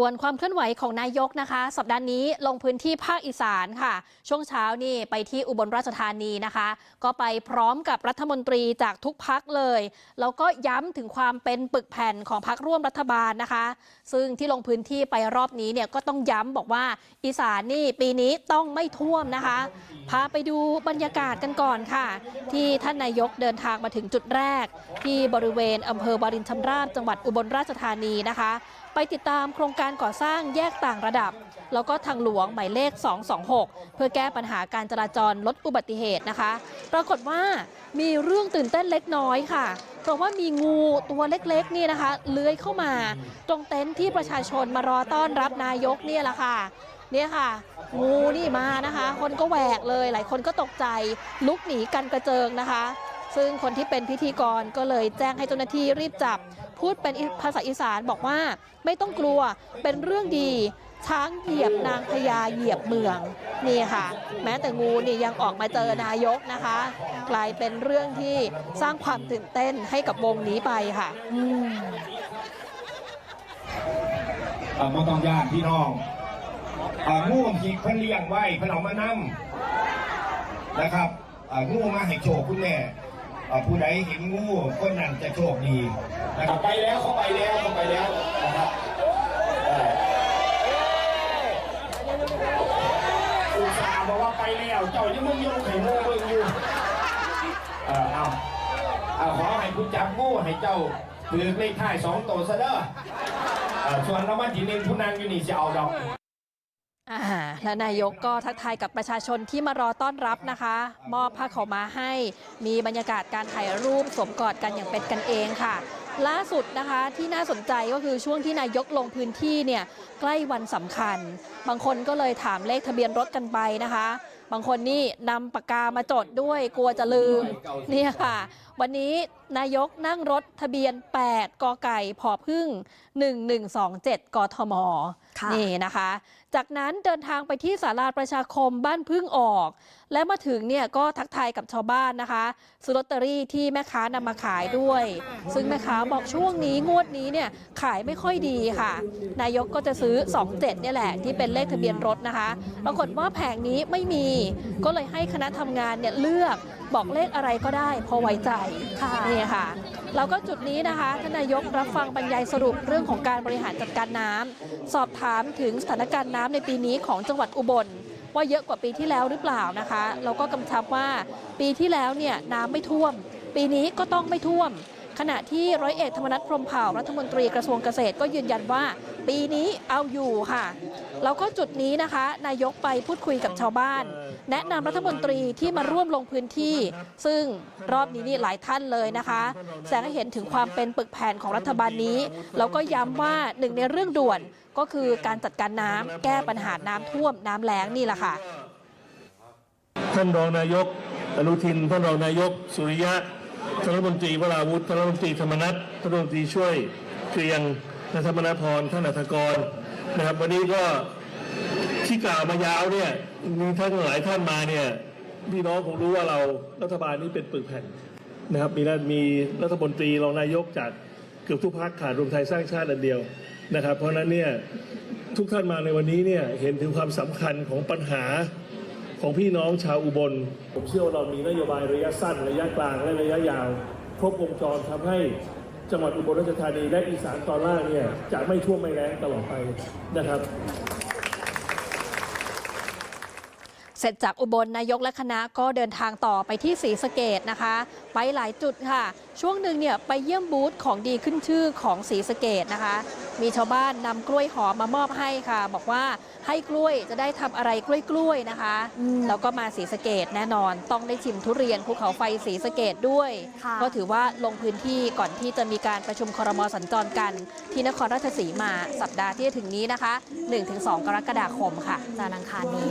ส่วนความเคลื่อนไหวของนายกนะคะ สัปดาห์นี้ลงพื้นที่ภาคอีสานค่ะ ช่วงเช้านี่ไปที่อุบลราชธานีนะคะ ก็ไปพร้อมกับรัฐมนตรีจากทุกพักเลย แล้วก็ย้ำถึงความเป็นปึกแผ่นของพักร่วมรัฐบาลนะคะ ซึ่งที่ลงพื้นที่ไปรอบนี้เนี่ยก็ต้องย้ำบอกว่าอีสานนี่ปีนี้ต้องไม่ท่วมนะคะ พาไปดูบรรยากาศกันก่อนค่ะ ที่ท่านนายกเดินทางมาถึงจุดแรก ที่บริเวณอำเภอวารินชำราบจังหวัดอุบลราชธานีนะคะ ไปติดตามโครงการก่อสร้างแยกต่างระดับ แล้วก็ทางหลวงหมายเลข 226 เพื่อแก้ปัญหาการจราจรลดอุบัติเหตุนะคะ ปรากฏว่ามีเรื่องตื่นเต้นเล็กน้อยค่ะเพราะว่ามีงูตัวเล็กๆนี่นะคะ เลื้อยเข้ามา ตรงเต็นท์ที่ประชาชนมารอต้อนรับนายกเนี่ยแหละค่ะ เนี่ยค่ะ งูนี่มานะคะ คนก็แหวกเลย หลายคนก็ตกใจ ลุกหนีกันกระเจิงนะคะ ซึ่งคนที่เป็นพิธีกรก็เลยแจ้งให้เจ้าหน้าที่รีบจับ พูดเป็นภาษาอีสานบอกว่า ไม่ต้องกลัวเป็นเรื่องดีช้างเหยียบนางพญาเหยียบเมืองนี่ค่ะ แม้แต่งูนี่ยังออกมาเจอนายกนะคะ กลายเป็นเรื่องที่สร้างความตื่นเต้นให้กับวงนี้ไปค่ะอืมอ่อบ่ต้องย่านพี่น้อง งูที่เพิ่นเลี้ยงไว้เพิ่นเอามานํนะครับงูมาให้โชคคุณแม่ผู้ใดเห็นงูคนนั้นจะโชคดีนะครับไปแล้วเขาไปแล้วเขาไปแล้วนะครับอุตส่าห์บอกว่าไปแล้วเจ้ายังมึงยังไข่งูมึงอยู่เออเอาเอาขอให้คุณจับงูให้เจ้าถือเลขท้ายสองตัวซะเด้อส่วนรางวัลที่หนึ่งผู้นางอยู่นี่จะเอาดอก และนายกก็ทักทายกับประชาชนที่มารอต้อนรับนะคะ มอบผ้าขาวม้าให้มีบรรยากาศการถ่ายรูปสวมกอดกันอย่างเป็นกันเองค่ะ ล่าสุดนะคะที่น่าสนใจก็คือช่วงที่นายกลงพื้นที่เนี่ยใกล้วันสำคัญ บางคนก็เลยถามเลขทะเบียนรถกันไปนะคะ บางคนนี่นำปากกามาจดด้วยกลัวจะลืมเนี่ยค่ะ วันนี้นายกนั่งรถทะเบียน 8 กไก่พอพึ่ง 1127 กทมค่ะนี่นะคะ จากนั้นเดินทางไปที่ศาลาประชาคมบ้านพึ่งออก และมาถึงเนี่ยก็ทักทายกับชาวบ้านนะคะซื้อลอตเตอรี่ที่แม่ค้านำมาขายด้วย ซึ่งแม่ค้าบอกช่วงนี้งวดนี้เนี่ยขายไม่ค่อยดีค่ะ นายกก็จะซื้อ 27เนี่ยแหละที่เป็นเลขทะเบียนรถนะคะ ปรากฏว่าแผงนี้ไม่มี ก็เลยให้คณะทำงานเนี่ยเลือกบอกเลขอะไรก็ได้พอไว้ใจค่ะนี่ค่ะแล้วก็จุดนี้นะคะท่านนายกรับฟังบรรยายสรุปเรื่องของการบริหารจัดการน้ำสอบถามถึงสถานการณ์น้ำในปีนี้ของจังหวัดอุบล ว่าเยอะกว่าปีที่แล้วหรือเปล่านะคะแล้วก็กำชับว่าปีที่แล้วเนี่ยน้ำไม่ท่วม ปีนี้ก็ต้องไม่ท่วม ขณะที่ร้อยเอกธรรมนัฐพรมเผ่ารัฐมนตรีกระทรวงเกษตรก็ยืนยันว่า ปีนี้เอาอยู่ค่ะ แล้วก็จุดนี้นะคะ นายกไปพูดคุยกับชาวบ้าน แนะนำรัฐมนตรีที่มาร่วมลงพื้นที่ ซึ่งรอบนี้นี่หลายท่านเลยนะคะ แสดงให้เห็นถึงความเป็นปึกแผ่นของรัฐบาลนี้ แล้วก็ย้ำว่าหนึ่งในเรื่องด่วนก็คือการจัดการน้ำแก้ปัญหาน้ำท่วมน้ำแล้งนี่แหละค่ะ ท่านรองนายก อนุทิน ท่านรองนายก สุริยะ ท่านรัฐมนตรีวราวุฒิท่านรัฐมนตรีธรรมนัฐท่านรัฐมนตรีช่วยเกรียงนายธรรมนัพรท่านอัธกรนะครับ วันนี้ก็ที่กล่าวมายาวเนี่ยมีท่านหลายท่านมาเนี่ยพี่น้องคงรู้ว่าเรารัฐบาลนี้เป็นปึกแผ่นนะครับ มีมีรัฐมนตรีรองนายกจากเกือบทุกพักขาดรวมไทยสร้างชาติอันเดียวนะครับ เพราะฉะนั้นเนี่ยทุกท่านมาในวันนี้เนี่ยเห็นถึงความสำคัญของปัญหา ของพี่น้องชาวอุบล ผมเชื่อว่าเรามีนโยบายระยะสั้น ระยะกลางและระยะยาว ครบวงจรทำให้จังหวัดอุบลราชธานีและอีสานตอนล่างเนี่ยจะไม่ท่วมไม่แล้งตลอดไปนะครับเสร็จจากอุบลนายกและคณะก็เดินทางต่อไปที่ศรีสะเกดนะคะ ไปหลายจุดค่ะ ช่วงหนึ่งเนี่ยไปเยี่ยมบูธของดีขึ้นชื่อของศรีสะเกดนะคะ มีชาวบ้านนำกล้วยหอมมามอบให้ค่ะ บอกว่าให้กล้วยจะได้ทำอะไรกล้วยๆนะคะ แล้วก็มาศรีสะเกดแน่นอน ต้องได้ชิมทุเรียนภูเขาไฟศรีสะเกดด้วยค่ะก็ถือว่าลงพื้นที่ก่อนที่จะมีการประชุมครมสัญจรกัน ที่นครราชสีมาสัปดาห์ที่จะถึงนี้นะคะ 1-2 กรกฎาคมค่ะจานทร์อังคารนี้